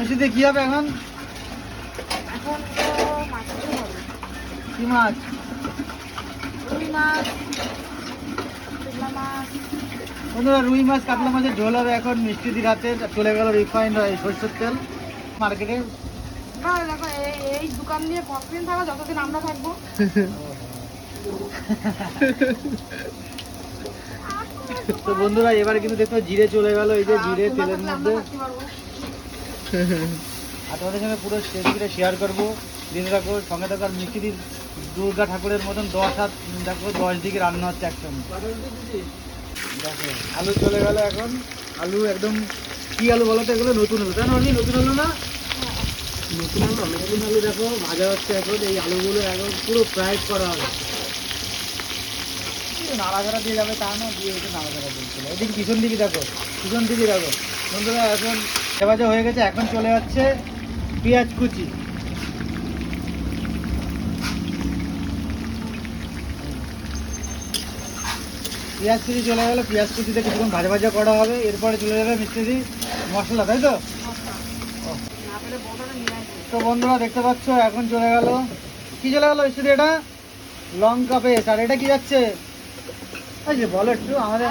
ওষুধে কি হবে এখন? কি মাছ? রুই মাছ বন্ধুরা রুই মাছ কাতলা মাছের ঝোল হবে এখন। মিষ্টি দিয়ে রাতে চলে গেল রিফাইন্ড সরষের তেল। মার্কেটে। দেখো এই এই দোকান দিয়ে কতদিন থাকো যতদিন আমরা থাকব। তো বন্ধুরা এবার কিন্তু দেখো জিরে চলে গেল। এই যে জিরে তেলের মধ্যে। আর তোমাদের সঙ্গে পুরো রেসিপিটা শেয়ার করব। দিন রাখো সঙ্গে থাকো আর মিষ্টি দিন দুর্গা ঠাকুরের মতন দশ হাত দেখো, দশ দিকে রান্না হচ্ছে একসঙ্গে আলু চলে গেল এখন। আলু একদম, কি আলু বলো তো, এগুলো নতুন আলু। তাই না নতুন আলু না? নতুন আলু নতুন আলু দেখো, ভাজা হচ্ছে এখন। এই আলুগুলো এখন পুরো ফ্রাই করা হবে। এই নাড়াচাড়া দিয়ে যাবে তা না, দিয়ে একটু নাড়াচাড়া দিচ্ছিল এদিকে পিছন দিকে দেখো, পিছন দিকে দেখো। বন্ধুরা, এখন ভাজা হয়ে গেছে এখন চলে যাচ্ছে পেঁয়াজ কুচি। পেঁয়াজ কুচি চলে গেলো পেঁয়াজ কুচিতে কিছুক্ষণ ভাজা ভাজা করা হবে এরপরে চলে যাবে মিস্ত্রি মশলা তাই তো? তো বন্ধুরা দেখতে পাচ্ছ এখন চলে গেল। কি চলে গেল মিস্ত্রি এটা? লঙ্কা পেস্ট আর এটা কি যাচ্ছে? এই যে বলো একটু আমাদের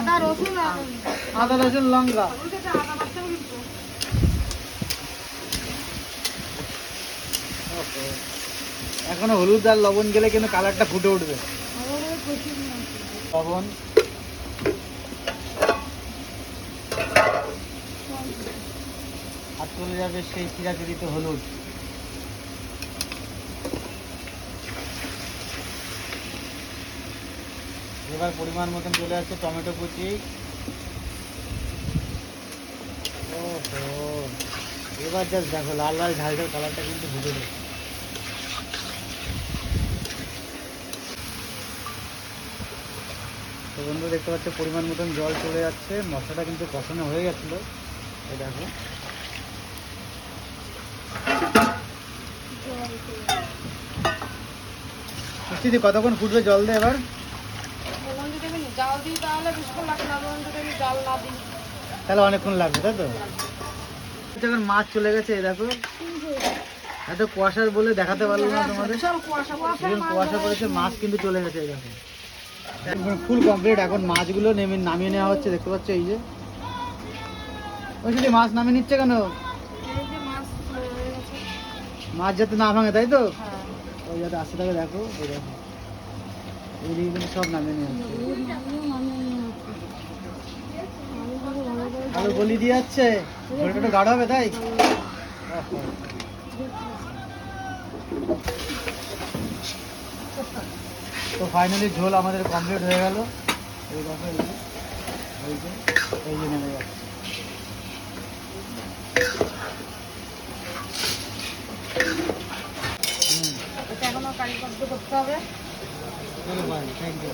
আদা রসুন লঙ্কা ওই যে আদা বাচ্চাও কিন্তু এখনও হলুদ আর লবণ গেলে কিন্তু কালারটা ফুটে উঠবে। লবণ। আর চলে যাবে সেই চিরাচরিত হলুদ। এবার পরিমাণ মতন চলে আসছে টমেটো কুচি। এবার জাস্ট দেখো লাল লাল ঝাল ঝাল কালারটা কিন্তু ঢুকে যাবে তো বন্ধু দেখতে পাচ্ছ পরিমাণ মতন জল চলে যাচ্ছে। মশলাটা কিন্তু কষানো হয়ে গেছিল। এই দেখো। মিষ্টি দি কতক্ষণ ফুটবে জল দে এবার? তাহলে অনেকক্ষণ লাগবে তাই তো? যখন মাছ চলে গেছে দেখো। এত কুয়াশার বলে দেখাতে পারল না তোমাদের। কুয়াশা পড়েছে। মাছ কিন্তু চলে গেছে দেখো। ফুল কমপ্লিট এখন মাছগুলো নেমে নামিয়ে নেওয়া হচ্ছে দেখতে পাচ্ছ এই যে। ওই যদি মাছ নামিয়ে নিচ্ছে কেন? মাছ যাতে না ভাঙে তাই তো? হ্যাঁ। ওই যাতে আসতে থাকে দেখো ওই দেখো। সব নামিয়ে নিয়ে যাচ্ছে আলু গলি দিয়ে যাচ্ছে। গাঢ় হবে তাই? ওহো। তো ফাইনালি ঝোল আমাদের কমপ্লিট হয়ে গেল। এই কথা এই যে নেমে যাচ্ছে এখনও কারিগর করতে হবে। Thank you